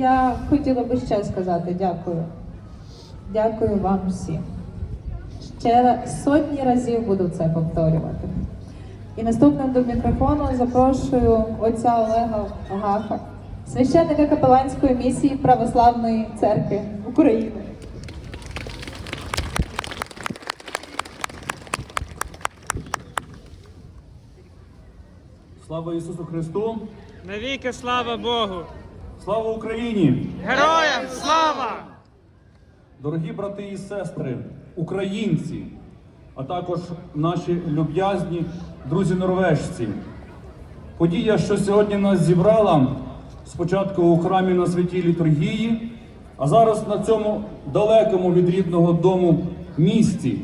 Я хотіла би ще сказати дякую. Дякую вам всім. Ще сотні разів буду це повторювати. І наступним до мікрофону запрошую отця Олега Гаха, священника капеланської місії Православної церкви України. Слава Ісусу Христу! Навіки слава Богу! Слава Україні! Героям слава! Дорогі брати і сестри, українці, а також наші люб'язні друзі норвежці. Подія, що сьогодні нас зібрала, спочатку у храмі на святій літургії, а зараз на цьому далекому від рідного дому місці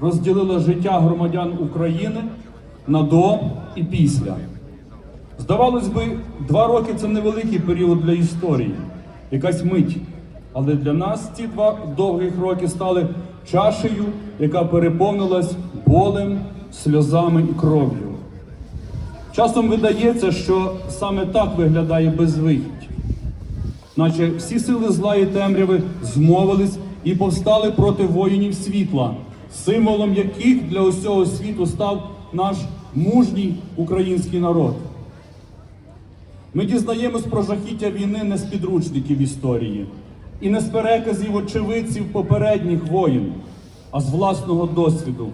розділила життя громадян України на до і після. Здавалось би, два роки це невеликий період для історії, якась мить. Але для нас ці два довгих роки стали чашею, яка переповнилась болем, сльозами і кров'ю. Часом видається, що саме так виглядає безвихідь, наче всі сили зла і темряви змовились і повстали проти воїнів світла, символом яких для усього світу став наш мужній український народ. Ми дізнаємось про жахіття війни не з підручників історії і не з переказів очевидців попередніх воїн, а з власного досвіду,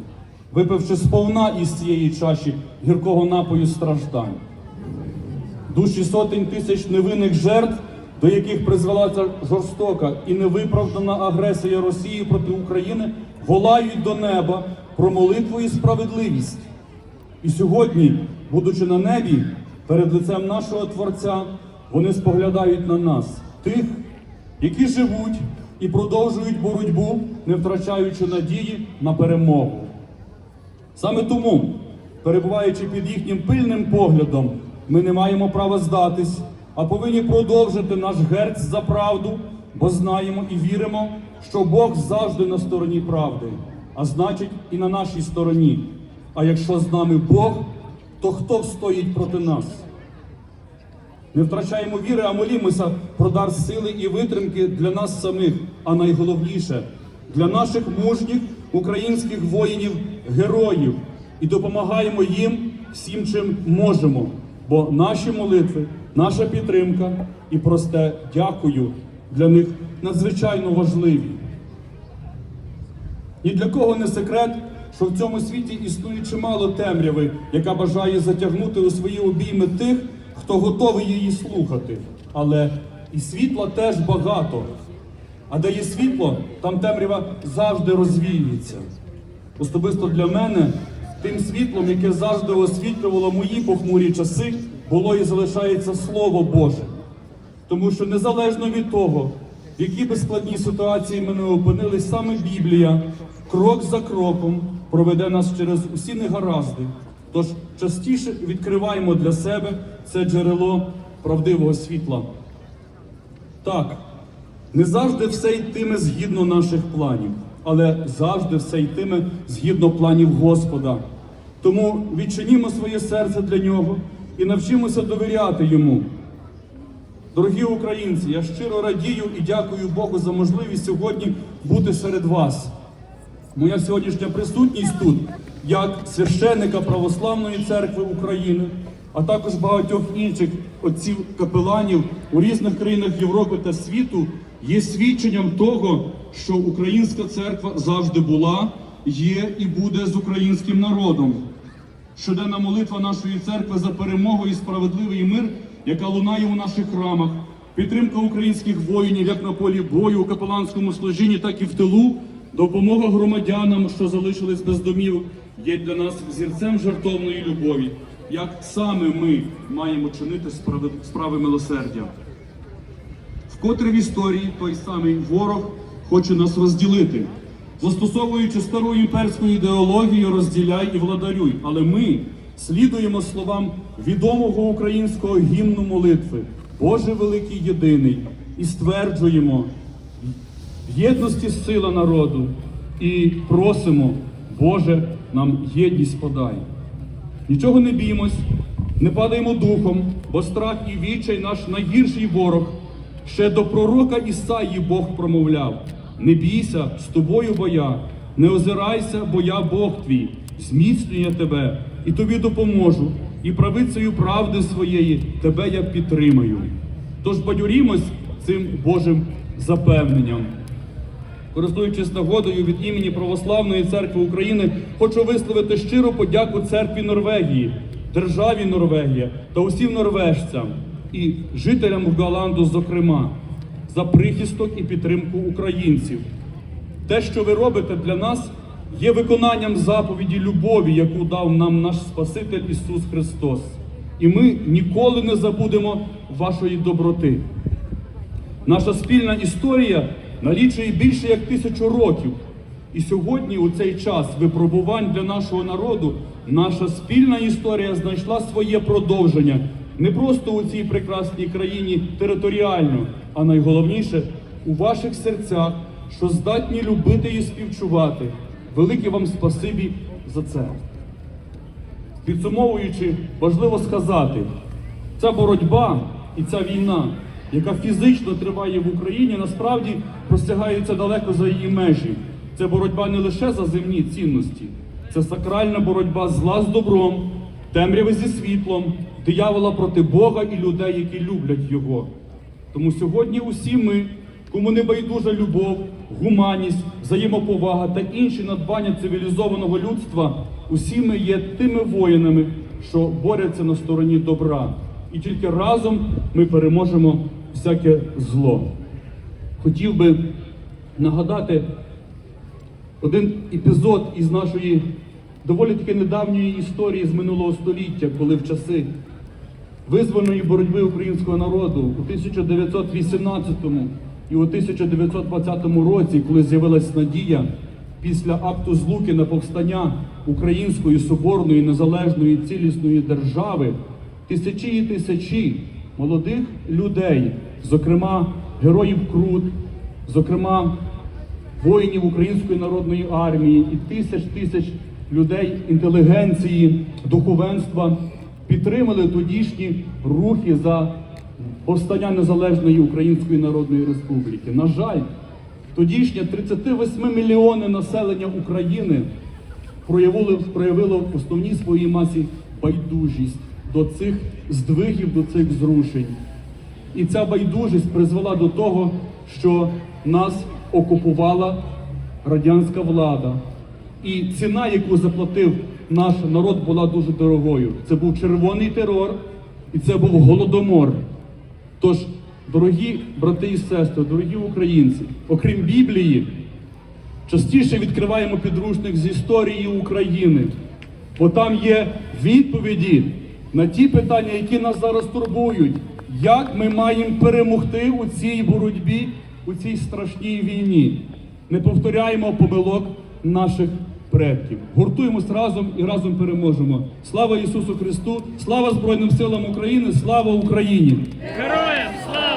випивши сповна із цієї чаші гіркого напою страждань. Душі сотень тисяч невинних жертв, до яких призвела ця жорстока і невиправдана агресія Росії проти України, волають до неба про молитву і справедливість. І сьогодні, будучи на небі, перед лицем нашого Творця, вони споглядають на нас, тих, які живуть і продовжують боротьбу, не втрачаючи надії на перемогу. Саме тому, перебуваючи під їхнім пильним поглядом, ми не маємо права здатись, а повинні продовжити наш герць за правду, бо знаємо і віримо, що Бог завжди на стороні правди, а значить і на нашій стороні. А якщо з нами Бог, то хто стоїть проти нас? Не втрачаємо віри, а молімося про дар сили і витримки для нас самих, а найголовніше для наших мужніх українських воїнів, героїв, і допомагаємо їм всім, чим можемо. Бо наші молитви, наша підтримка і просте дякую для них надзвичайно важливі. Ні для кого не секрет, що в цьому світі існує чимало темряви, яка бажає затягнути у свої обійми тих, хто готовий її слухати. Але і світла теж багато. А де є світло, там темрява завжди розвіюється. Особисто для мене тим світлом, яке завжди освітлювало мої похмурі часи, було і залишається Слово Боже. Тому що незалежно від того, в якій би складній ситуації ми не опинились, саме Біблія крок за кроком проведе нас через усі негаразди. Тож частіше відкриваємо для себе це джерело правдивого світла. Так, не завжди все йтиме згідно наших планів, але завжди все йтиме згідно планів Господа. Тому відчинімо своє серце для нього і навчимося довіряти йому. Дорогі українці, я щиро радію і дякую Богу за можливість сьогодні бути серед вас. Моя сьогоднішня присутність тут, як священника Православної церкви України, а також багатьох інших отців капеланів у різних країнах Європи та світу, є свідченням того, що українська церква завжди була, є і буде з українським народом. Щоденна молитва нашої церкви за перемогу і справедливий мир, яка лунає у наших храмах, підтримка українських воїнів як на полі бою у капеланському служінні, так і в тилу, допомога громадянам, що залишились без домів, є для нас зірцем жертовної любові. Як саме ми маємо чинити справи, справи милосердя? Вкотре в історії той самий ворог хоче нас розділити, застосовуючи стару імперську ідеологію розділяй і владарюй. Але ми слідуємо словам відомого українського гімну молитви Боже великий єдиний і стверджуємо єдності сила народу і просимо, Боже, нам єдність подай. Нічого не біймось, не падаємо духом, бо страх і відчай наш найгірший ворог. Ще до пророка Ісаї Бог промовляв: Не бійся, з тобою бо я, не озирайся, бо я Бог твій, зміцнює тебе і тобі допоможу, і правицею правди своєї тебе я підтримаю. Тож бадьорімось цим Божим запевненням. Користуючись нагодою від імені Православної церкви України, хочу висловити щиру подяку церкві Норвегії, державі Норвегія та усім норвежцям і жителям Голланду, зокрема, за прихисток і підтримку українців. Те, що ви робите для нас, є виконанням заповіді любові, яку дав нам наш Спаситель Ісус Христос. І ми ніколи не забудемо вашої доброти. Наша спільна історія налічує більше як тисячу років. І сьогодні, у цей час випробувань для нашого народу, наша спільна історія знайшла своє продовження не просто у цій прекрасній країні територіально, а найголовніше у ваших серцях, що здатні любити і співчувати. Велике вам спасибі за це. Підсумовуючи, важливо сказати, ця боротьба і ця війна, яка фізично триває в Україні, насправді простягається далеко за її межі. Це боротьба не лише за земні цінності, це сакральна боротьба зла з добром, темряви зі світлом, диявола проти Бога і людей, які люблять його. Тому сьогодні усі ми, кому не байдужа любов, гуманність, взаємоповага та інші надбання цивілізованого людства, усі ми є тими воїнами, що борються на стороні добра. І тільки разом ми переможемо всяке зло. Хотів би нагадати один епізод із нашої доволі таки недавньої історії з минулого століття, коли в часи визвольної боротьби українського народу у 1918 і у 1920 році, коли з'явилась надія після акту злуки на повстання Української соборної незалежної цілісної держави, тисячі і тисячі молодих людей, зокрема героїв Крут, зокрема воїнів Української народної армії і тисяч тисяч людей інтелігенції, духовенства підтримали тодішні рухи за повстання незалежної Української Народної Республіки. На жаль, тодішнє 38 мільйони населення України проявило, проявило в основній своїй масі байдужість до цих здвигів, до цих зрушень. І ця байдужість призвела до того, що нас окупувала радянська влада. І ціна, яку заплатив наш народ, була дуже дорогою. Це був червоний терор і це був голодомор. Тож, дорогі брати і сестри, дорогі українці, окрім Біблії, частіше відкриваємо підручник з історії України, бо там є відповіді на ті питання, які нас зараз турбують. Як ми маємо перемогти у цій боротьбі, у цій страшній війні? Не повторяємо помилок наших предків. Гуртуємось разом і разом переможемо. Слава Ісусу Христу! Слава Збройним силам України! Слава Україні! Героям слава!